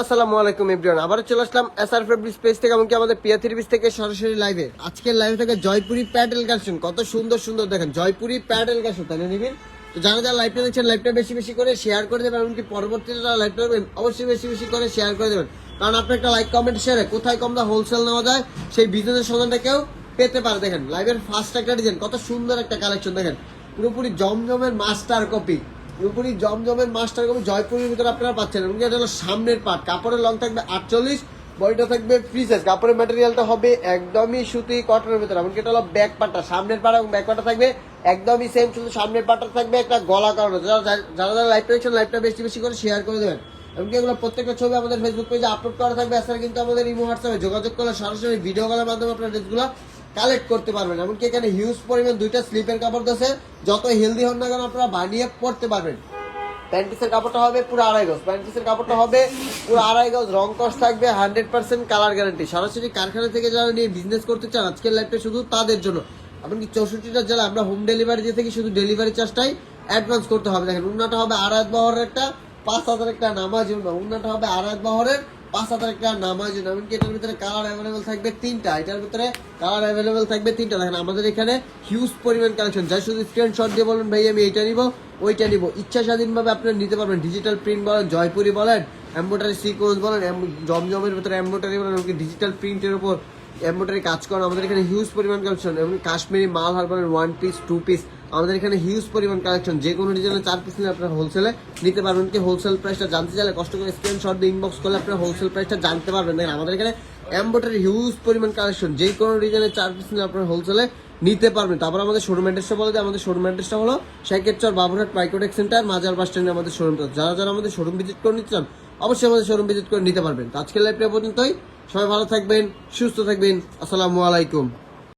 আসসালামু আলাইকুম, এভরিওয়ান। আবার চলে আসলাম এসআর ফেব্রিক স্পেস থেকে এমনকি আমাদের পিয়া থ্রি থেকে সরাসরি লাইভে আজকের থেকে জয়পুরি প্যাডেল কালেকশন কত সুন্দর সুন্দর দেখেন, জয়পুরি প্যাডেল কালেকশন তাই নিবিন তো যারা যারা লাইভটা দেখছেন লাইভটা বেশি বেশি করে শেয়ার করে দেবেন, এমনকি পরবর্তীতে যারা অবশ্যই বেশি বেশি করে শেয়ার করে দেবেন। কারণ আপনার একটা লাইক কমেন্ট শেয়ারে কোথায় কম দাম হোলসেল নেওয়া যায়, সেই বিজনেসের সন্ধানটা কেউ পেতে পারে, দেখেন লাইভের ফার্স্ট একটা ডিজাইন কত সুন্দর একটা কালেকশন দেখেন, পুরোপুরি জমজমের মাস্টার কপি পুরোপুরি জমজমের মাস্টার কপি জয়পুরের ভিতরে আপনারা পাচ্ছেন, এবং এটা হলো সামনের পার্ট কাপড়ের লং থাকবে আটচল্লিশ, বডিটা থাকবে ফ্রি সাইজ কাপড়ের ম্যাটেরিয়ালটা হবে একদমই সুতি কটনের ভিতরে, এমনকি এটা হলো ব্যাক পার্টটা সামনের পার্ট এবং ব্যাক পার্টটা থাকবে একদমই সেম শুধু সামনের পার্টটা থাকবে একটা গলা কারণে যারা যারা লাইভটা দেখছেন লাইভটা বেশি বেশি করে শেয়ার করে দেবেন, এমনকি এগুলো প্রত্যেকটা ছবি আমাদের ফেসবুক পেজে আপলোড করা থাকবে, এছাড়া কিন্তু আমাদের ইমো হোয়াটসঅ্যাপে যোগাযোগ করলে সরাসরি ভিডিও কলের মাধ্যমে আপনার ড্রেসগুলো কালেক্ট করতে পারবেন, এমনকি এখানে হিউজ পরিমাণ দুইটা স্লিপের কাপড় দিয়েছে যত হেলদি হন না কেন আপনারা বানিয়ে পড়তে পারবেন। প্যান্টিসের কাপড়টা হবে পুরো আড়াই গজ। প্যান্টিসের কাপড়টা হবে পুরো আড়াই গজ, রং কস থাকবে হান্ড্রেড পার্সেন্ট কালার গ্যারান্টি সরাসরি কারখানা থেকে যারা নিয়ে বিজনেস করতে চান, আজকের লাইফটা শুধু তাদের জন্য। এমনকি চৌষট্টিটা জেলা, আমরা হোম ডেলিভারি দিয়ে থাকি শুধু ডেলিভারি চার্জটাই অ্যাডভান্স করতে হবে। দেখেন, উন্নাটা হবে আড়াই বহরের একটা, পাঁচ হাজার একটা নামাজ উন্না উন্নাটা হবে আড়াই বহরের পাঁচ হাজার একটা নামাজ উন্না এমনকি এটার ভিতরে কালার অ্যাভেলেবেল থাকবে তিনটা, এটার ভিতরে কালার অ্যাভেলেবেল থাকবে তিনটা। দেখেন, আমাদের এখানে হিউজ পরিমাণ কালেকশন যাই শুধু স্ক্রিনশট দিয়ে বলুন, ভাই, আমি এইটা নিব, ওইটা নিব। ইচ্ছা স্বাধীনভাবে আপনারা নিতে পারবেন ডিজিটাল প্রিন্ট বলেন, জয়পুরি বলেন এম্বোটারি সিকোয়েন্স বলেন জমজমের ভিতরে এম্বোটারি বলেন ডিজিটাল প্রিন্টের উপর এম্বোটারি কাজ করেন আমাদের এখানে হিউজ পরিমাণ কালেকশন এবং কাশ্মীরি মাল হার বলেন ওয়ান পিস টু পিস আমাদের এখানে হিউজ পরিমাণ কালেকশন যে কোনো ডিজাইনের চার পিস নিলে আপনারা হোলসেলে নিতে পারবেন। কি হোলসেল প্রাইসটা জানতে চাইলে কষ্ট করে স্ক্রিনশট দিয়ে ইনবক্স করলে আপনারা হোলসেল প্রাইসটা জানতে পারবেন। দেখেন আমাদের এখানে এম্বোটারি হিউজ পরিমাণ কালেকশন যে কোনো ডিজাইনের চার পিস নিলে আপনারা হোলসেলে নিতে পারবেন। তারপর আমাদের শোরুম অ্যাড্রেসটা বলে দিই। আমাদের শোরুম অ্যাড্রেসটা হলো সাইকেটচর বাবুরহাট মাইক্রোটেক সেন্টার মাজার বাস স্ট্যান্ডে আমাদের শোরুম যারা যারা আমাদের শোরুম ভিজিট করে নিতে চান, অবশ্যই আমাদের শোরুম ভিজিট করে নিতে পারবেন। আজকের লাইভটা পর্যন্তই। সবাই ভালো থাকবেন, সুস্থ থাকবেন। আসসালামু আলাইকুম।